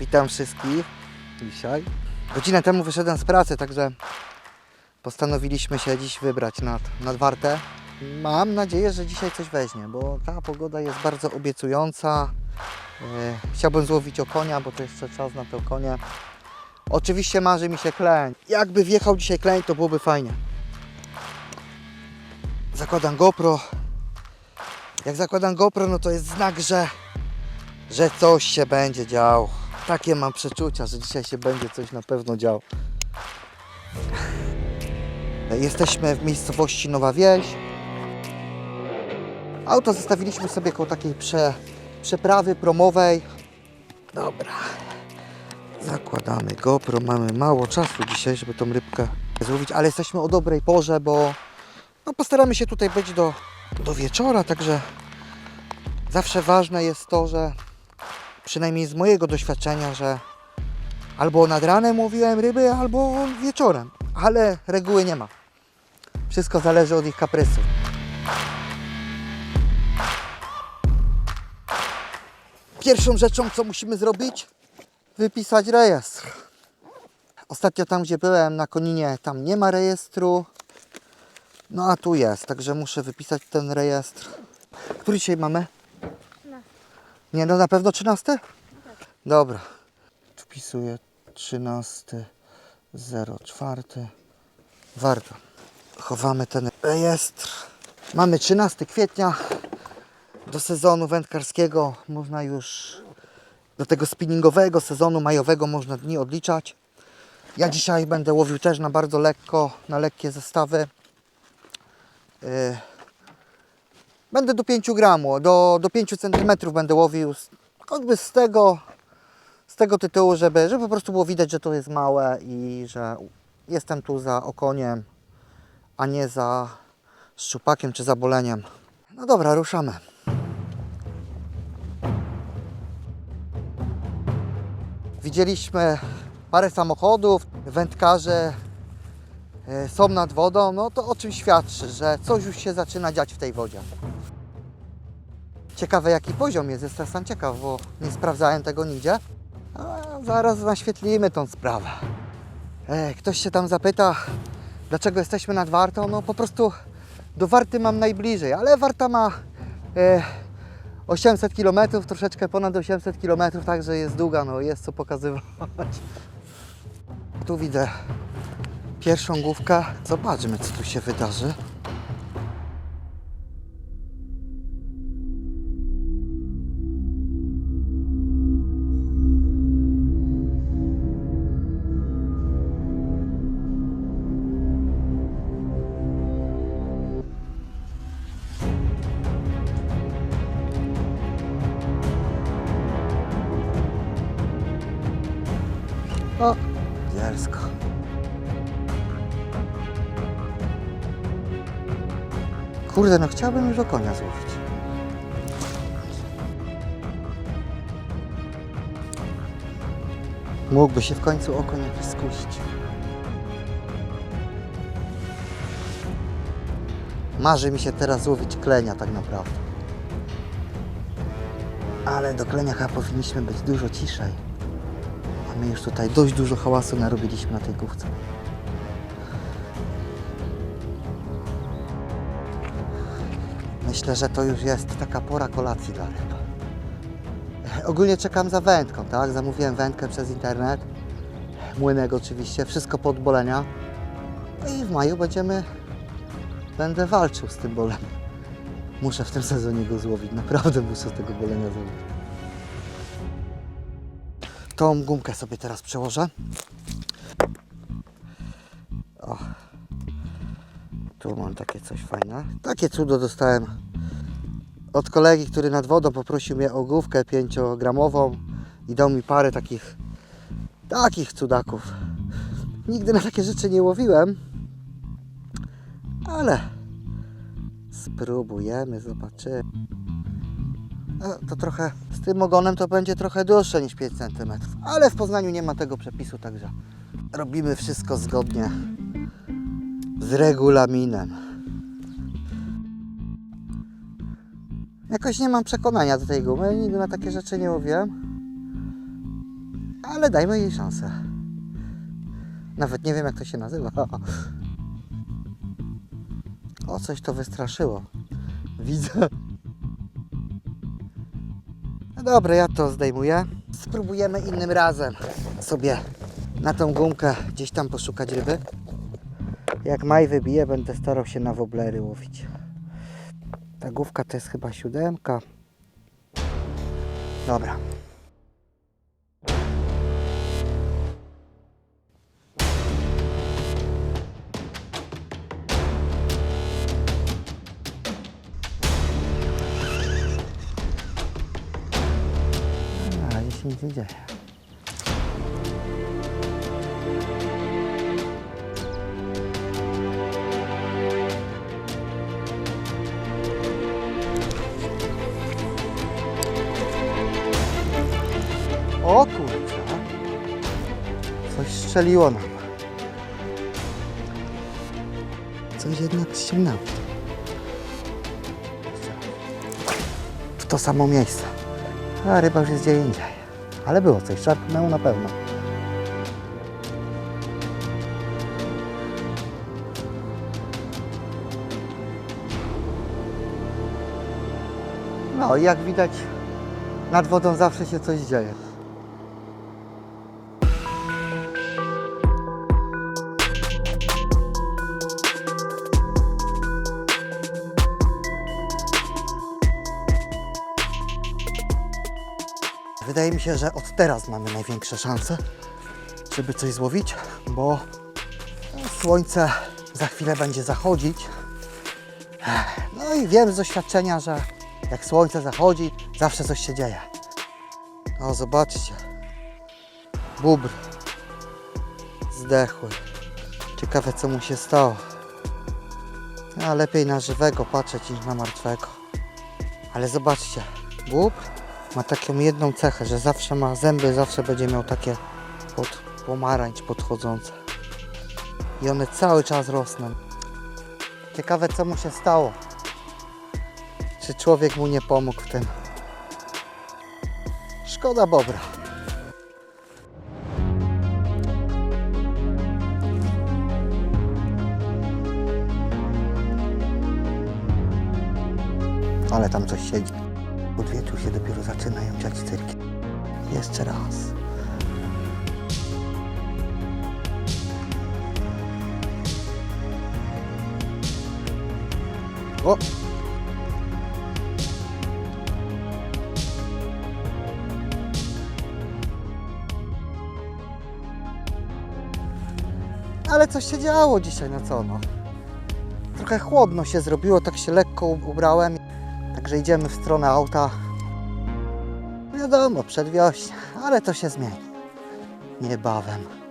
Witam wszystkich dzisiaj. Godzinę temu wyszedłem z pracy, także postanowiliśmy się dziś wybrać nad, nad Wartę. Mam nadzieję, że dzisiaj coś weźmie, bo ta pogoda jest bardzo obiecująca. E, chciałbym złowić okonia, bo to jeszcze czas na te okonie. Oczywiście marzy mi się kleń. Jakby wjechał dzisiaj kleń, to byłoby fajnie. Zakładam GoPro. Jak zakładam GoPro, no to jest znak, że, że coś się będzie działo. Takie mam przeczucia, że dzisiaj się będzie coś na pewno działo. Jesteśmy w miejscowości Nowa Wieś. Auto zostawiliśmy sobie koło takiej prze, przeprawy promowej. Dobra. Zakładamy GoPro. Mamy mało czasu dzisiaj, żeby tą rybkę złowić, ale jesteśmy o dobrej porze, bo no, postaramy się tutaj być do, do wieczora, także zawsze ważne jest to, że przynajmniej z mojego doświadczenia, że albo nad ranem łowiłem ryby, albo wieczorem, ale reguły nie ma. Wszystko zależy od ich kaprysów. Pierwszą rzeczą, co musimy zrobić, wypisać rejestr. Ostatnio tam, gdzie byłem na Koninie, tam nie ma rejestru. No a tu jest, także muszę wypisać ten rejestr. Który dzisiaj mamy? Nie, no na pewno 13? Dobra. Wpisuję 13 04. Warto. Chowamy ten rejestr. Mamy 13 kwietnia. Do sezonu wędkarskiego można już do tego spinningowego sezonu majowego można dni odliczać. Ja dzisiaj będę łowił też na bardzo lekko, na lekkie zestawy. Yy, Będę do 5 gramu, do, do 5 cm będę łowił. Choćby z tego, z tego tytułu, żeby, żeby po prostu było widać, że to jest małe i że jestem tu za okoniem, a nie za szczupakiem czy za boleniem. No dobra, ruszamy. Widzieliśmy parę samochodów, wędkarze e, są nad wodą, no to o czym świadczy, że coś już się zaczyna dziać w tej wodzie. Ciekawe jaki poziom jest, jestem sam ciekaw, bo nie sprawdzałem tego nigdzie. A zaraz naświetlimy tą sprawę. E, ktoś się tam zapyta, dlaczego jesteśmy nad Wartą? No po prostu do Warty mam najbliżej, ale Warta ma e, 800 km, troszeczkę ponad 800 km, także jest długa, no jest co pokazywać. Tu widzę pierwszą główkę. Zobaczmy, co tu się wydarzy. O, dzielsko. Kurde, no chciałbym już o konia złowić. Mógłby się w końcu okoń jakiś skusić. Marzy mi się teraz złowić klenia tak naprawdę. Ale do klenia chyba powinniśmy być dużo ciszej. My już tutaj dość dużo hałasu narobiliśmy na tej główce. Myślę, że to już jest taka pora kolacji dla ryb. Ogólnie czekam za wędką, tak? Zamówiłem wędkę przez internet. Młynek oczywiście, wszystko pod bolenia. No i w maju będziemy... Będę walczył z tym bolem. Muszę w tym sezonie go złowić, naprawdę muszę tego bolenia złowić. Tą gumkę sobie teraz przełożę. O. Tu mam takie coś fajne. Takie cudo dostałem od kolegi, który nad wodą poprosił mnie o główkę 5-gramową i dał mi parę takich takich cudaków. Nigdy na takie rzeczy nie łowiłem, ale spróbujemy, zobaczymy. No, to trochę z tym ogonem to będzie trochę dłuższe niż 5 cm, ale w Poznaniu nie ma tego przepisu, także robimy wszystko zgodnie z regulaminem. Jakoś nie mam przekonania do tej gumy, nigdy na takie rzeczy nie łowiłem. Ale dajmy jej szansę. Nawet nie wiem jak to się nazywa. O, coś to wystraszyło. Widzę. Dobra, ja to zdejmuję. Spróbujemy innym razem sobie na tą gumkę gdzieś tam poszukać ryby. Jak maj wybije, będę starał się na woblery łowić. Ta główka to jest chyba siódemka. Dobra. Się. O kurczę. Coś strzeliło nam. Coś jednak ściągnęło. W to samo miejsce. A ryba już jest gdzie indziej. Ale było coś, szarpnęło na pewno. No, jak widać, nad wodą zawsze się coś dzieje. Wydaje mi się, że od teraz mamy największe szanse, żeby coś złowić, bo słońce za chwilę będzie zachodzić. No i wiem z doświadczenia, że jak słońce zachodzi, zawsze coś się dzieje. O, zobaczcie. Bóbr. Zdechły. Ciekawe, co mu się stało. A lepiej na żywego patrzeć niż na martwego. Ale zobaczcie, bóbr ma taką jedną cechę, że zawsze ma zęby, zawsze będzie miał takie pod pomarańcz podchodzące. I one cały czas rosną. Ciekawe, co mu się stało. Czy człowiek mu nie pomógł w tym? Szkoda Bobra. Ale tam coś siedzi. Się dopiero zaczynają dziać cyrki. Jeszcze raz. O! Ale coś się działo dzisiaj, no co no. Trochę chłodno się zrobiło, tak się lekko ubrałem. Także idziemy w stronę auta. Wiadomo, przedwiośnie, ale to się zmieni. Niebawem.